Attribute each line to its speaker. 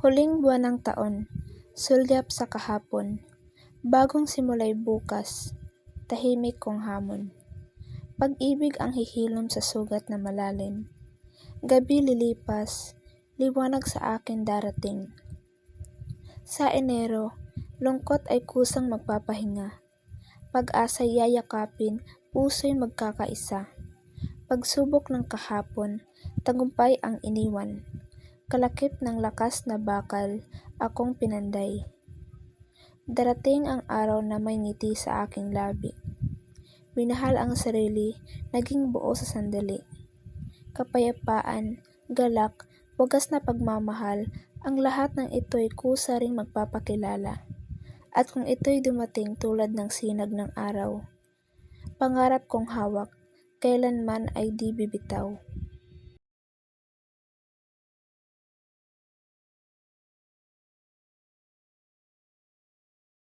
Speaker 1: Huling buwan ng taon, sulyap sa kahapon, bagong simulay bukas, tahimik kong hamon. Pag-ibig ang hihilom sa sugat na malalim. Gabi lilipas, liwanag sa akin darating. Sa Enero, lungkot ay kusang magpapahinga. Pag-asa yayakapin, puso'y magkakaisa. Pagsubok ng kahapon, tagumpay ang iniwan. Kalakip ng lakas na bakal, akong pinanday. Darating ang araw na may ngiti sa aking labi. Minahal ang sarili, naging buo sa sandali. Kapayapaan, galak, wagas na pagmamahal, ang lahat ng ito'y kusa ring magpapakilala. At kung ito'y dumating tulad ng sinag ng araw, pangarap kong hawak, kailanman ay di bibitaw.